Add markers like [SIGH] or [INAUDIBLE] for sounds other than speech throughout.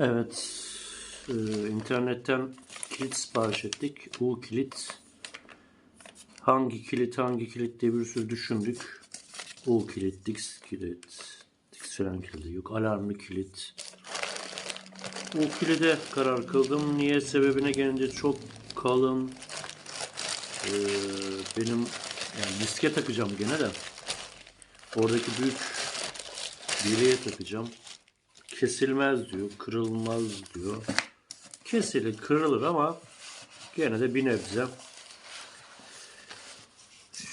Evet, e, internetten kilit sipariş ettik. U kilit. Hangi kilit, hangi kilit diye bir sürü düşündük. U kilit, Dix kilit, Dix fren kilidi yok. Alarmlı kilit. U kilide karar kıldım. Niye sebebine gelince çok kalın. E, benim yani diske takacağım gene de. Oradaki büyük direğe takacağım kesilmez diyor, kırılmaz diyor. Kesilir, kırılır ama gene de bir nebze.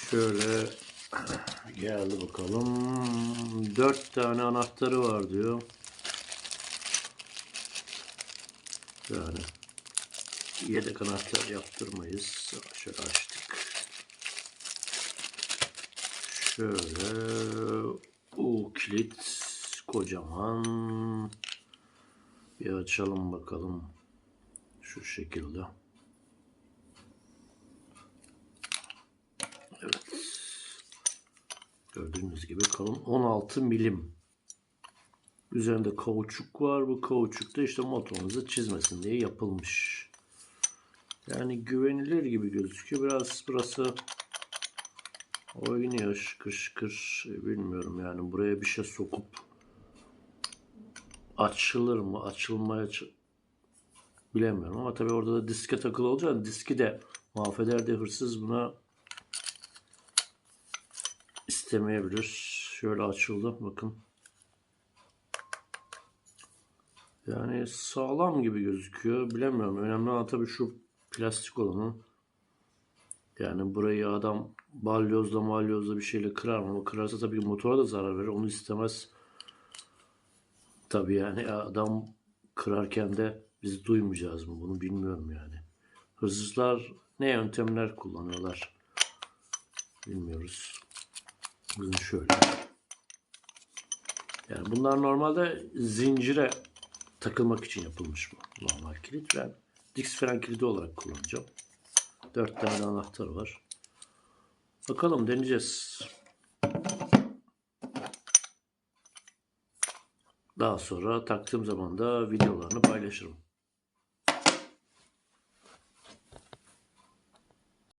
Şöyle [CLEARS THROAT] geldi bakalım. Dört tane anahtarı var diyor. Yani yedek anahtar yaptırmayız. Şöyle açtık. Şöyle o kilit kocaman. Bir açalım bakalım. Şu şekilde. Evet. Gördüğünüz gibi kalın 16 milim. Üzerinde kauçuk var. Bu kauçuk da işte motorunuzu çizmesin diye yapılmış. Yani güvenilir gibi gözüküyor. Biraz burası oynuyor şıkır şıkır. Bilmiyorum yani buraya bir şey sokup açılır mı? Açılmaya bilemiyorum ama tabii orada da diske takılı olacak. Diski de mahveder de hırsız buna istemeyebilir. Şöyle açıldı bakın. Yani sağlam gibi gözüküyor. Bilemiyorum. Önemli olan tabii şu plastik olanı. Yani burayı adam balyozla malyozla bir şeyle kırar mı? Kırarsa tabii motora da zarar verir. Onu istemez. Tabii yani adam kırarken de biz duymayacağız mı bunu bilmiyorum yani. Hırsızlar ne yöntemler kullanıyorlar bilmiyoruz. Bakın şöyle. Yani bunlar normalde zincire takılmak için yapılmış bu normal kilit. Ben Dix fren kilidi olarak kullanacağım. Dört tane anahtar var. Bakalım deneyeceğiz. Daha sonra taktığım zaman da videolarını paylaşırım.